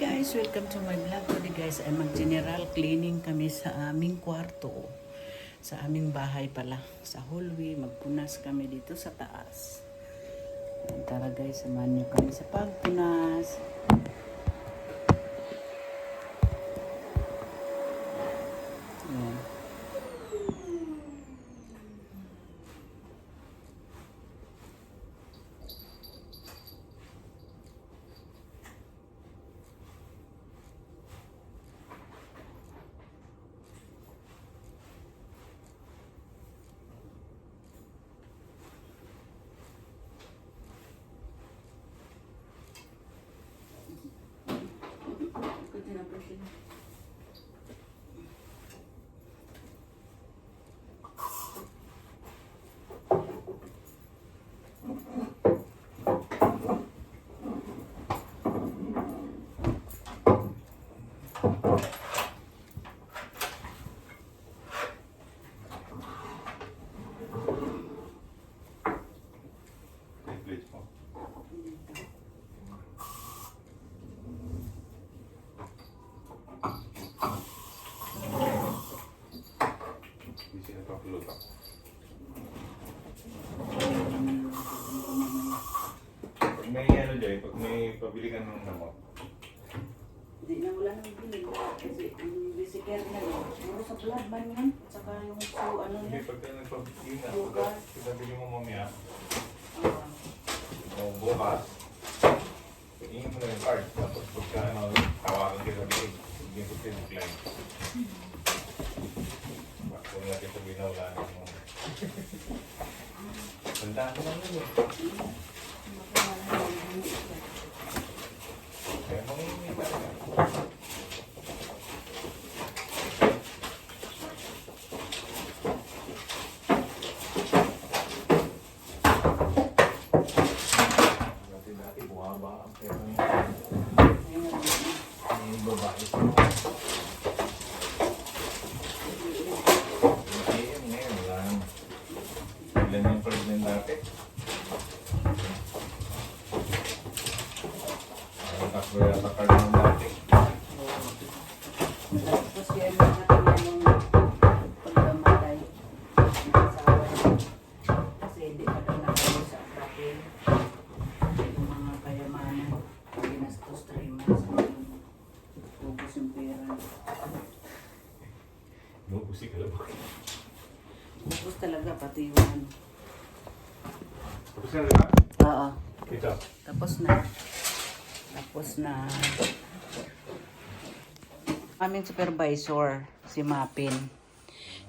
guys, welcome to my vlog today guys. Ay mag-general cleaning kami sa aming kwarto. Sa aming bahay pala. Sa hallway, magpunas kami dito sa taas. Tara guys, samahan niyo kami sa pagpunas. Ng gamot, Hindi na wala nang binig. Kasi ang bisiker na yun. Puro sa blood man yan. Saka yung so, ano hindi niya. pagka nagpabili na, Bukas. pagka pinabili mo mamaya, o bukas, ingin mo na yung card. Tapos pagka ano, tawagan sabi, eh, hindi ko pinag-line. Kung natin sabihin na wala na mo. Tandaan ko lang yun eh. Ang pera niya. Yung babae ko. Ngayon, ngayon, wala naman. Ilan yung pregnant dati? Ang kaswaya sa card ng dati. Tapos yan ang natin yung pagkamatay ng asawa niya. Kasi hindi pa daw nakalo sa papel. Yung mga kayamanan. Ginastos 3 months. Ubus yung pera. Inuusi ka lang. Ubus talaga pati yung ano. Tapos na rin ba? Oo. Ito. Tapos na. Tapos na. Aming supervisor, si Mapin.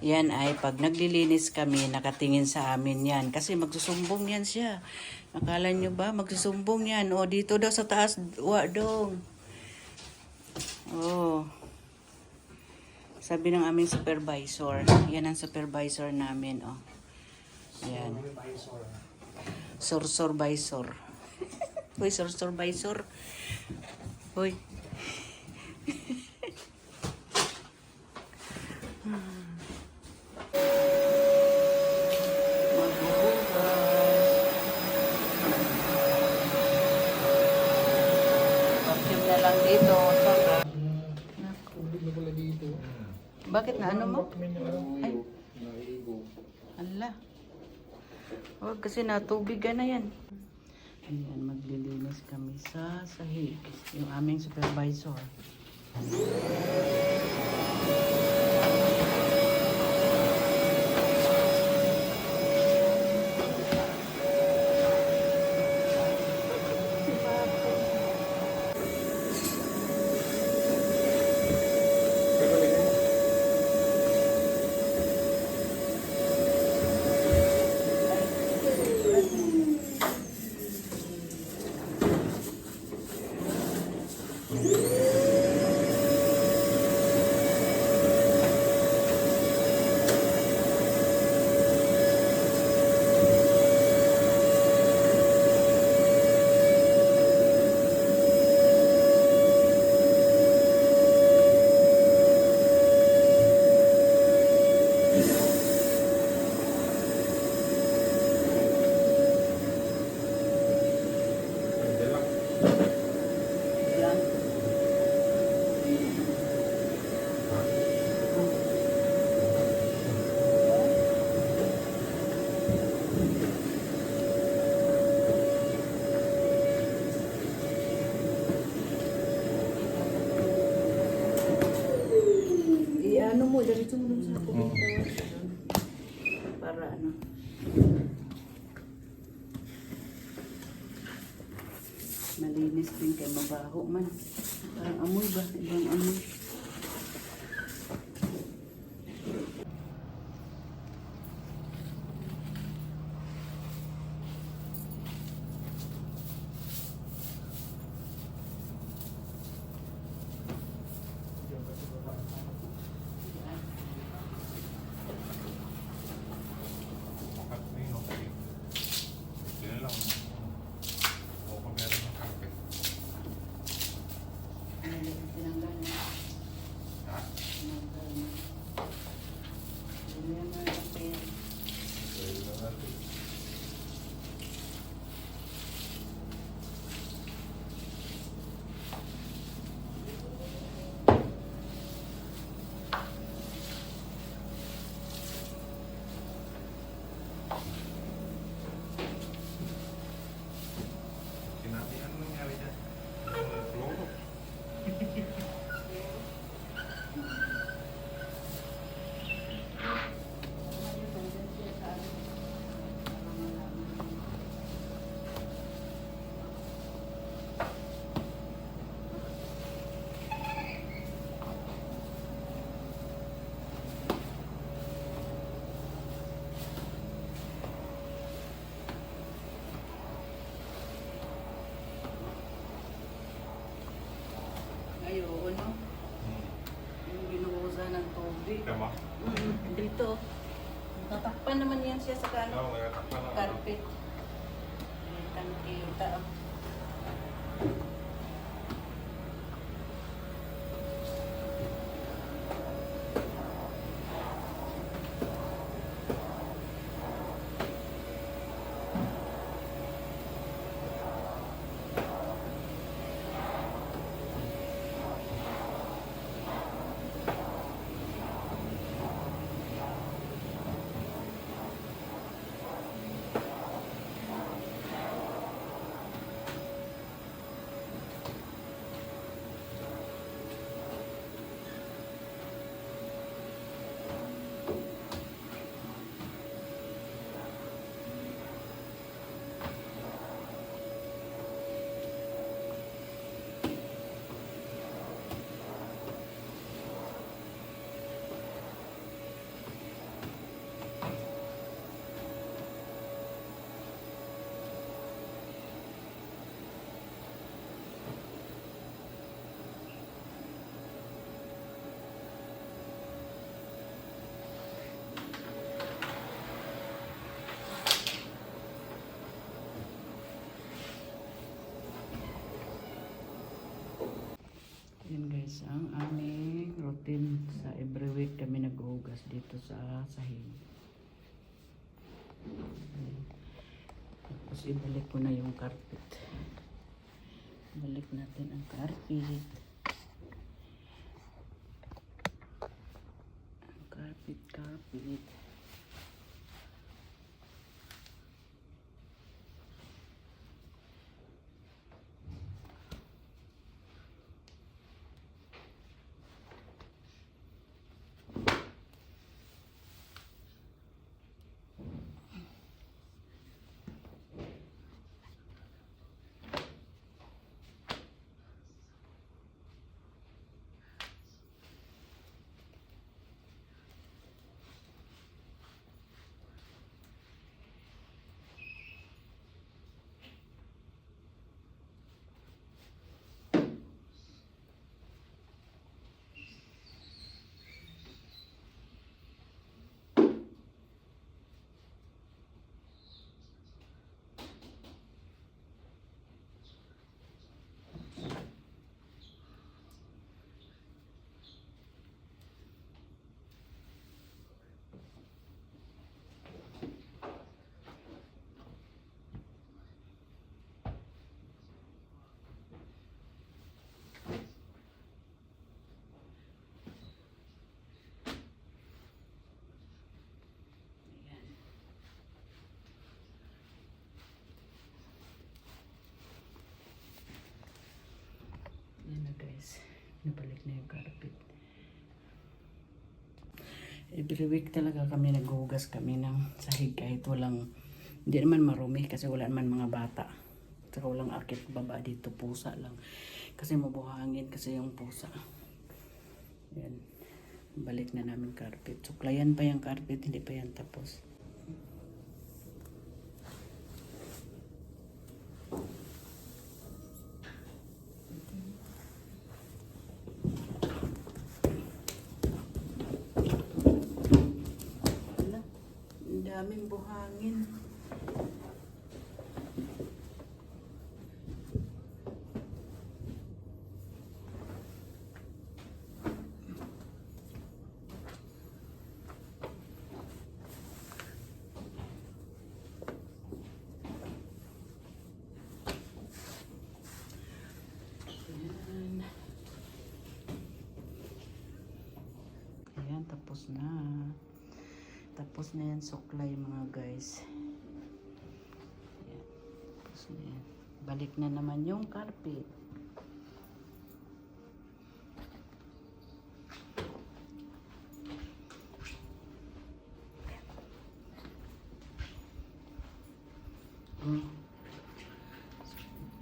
Yan ay pag naglilinis kami, nakatingin sa amin yan. Kasi magsusumbong yan siya. Akala nyo ba? Magsusumbong yan. O, dito daw sa taas. Wa dong. Oh. Sabi ng aming supervisor. Yan ang supervisor namin. Oh. Yan. Sur-survisor. Uy, sur-survisor. Na lang dito. Saka. Naku. Bakit na ano mo? Ay. Ala. Huwag kasi natubig na yan. Ayan, maglilinis kami sa sahig. Yung aming supervisor. Para ano. Malinis din kay mabaho man. Parang amoy ba? Ibang amoy. At yun, okay. Yun lang. O kung meron ng carpet. Ano, tinanggal na. Ha? Tinanggal na. Ganyan na natin. Pwede na natin. Sinabi, ano nangyari dyan? Floro. Ay, oo, no? Hmm. Yung binuhusan ng tubig. Tama? Mm, Dito. Tatakpan naman yan siya sa kan carpet. Kitang kita. Yun guys, ang aming routine sa every week kami naghuhugas dito sa sahig. Tapos ibalik ko na yung carpet. Balik natin ang carpet. Ang carpet, carpet. Yan na guys. Nabalik na yung carpet. Every week talaga kami naghugas kami ng sahig kahit walang, hindi naman marumi kasi wala naman mga bata. Saka walang akit baba dito, pusa lang. Kasi mabuhangin kasi yung pusa. Yan. Balik na namin carpet. Suklayan pa yung carpet, hindi pa yan tapos. Ala, ang daming buhangin. Ayan. Ayan, tapos na. Tapos na yan suklay mga guys. Ayan, tapos na yan. Balik na naman yung carpet. Mm.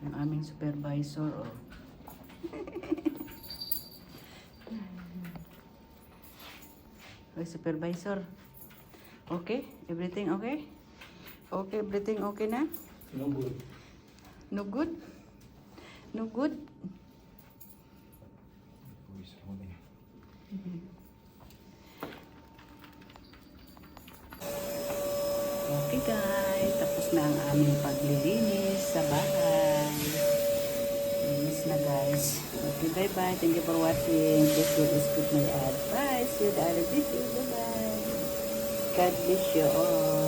Yung aming supervisor, oh. Hoy, supervisor. Okay? Everything okay? Okay, everything okay na? No good. No good? No good? Okay guys, tapos na ang aming paglilinis sa bahay. Na guys. Okay, bye-bye. Thank you for watching. Please do skip my ad. Bye. See you the other video. Bye-bye. God bless you all.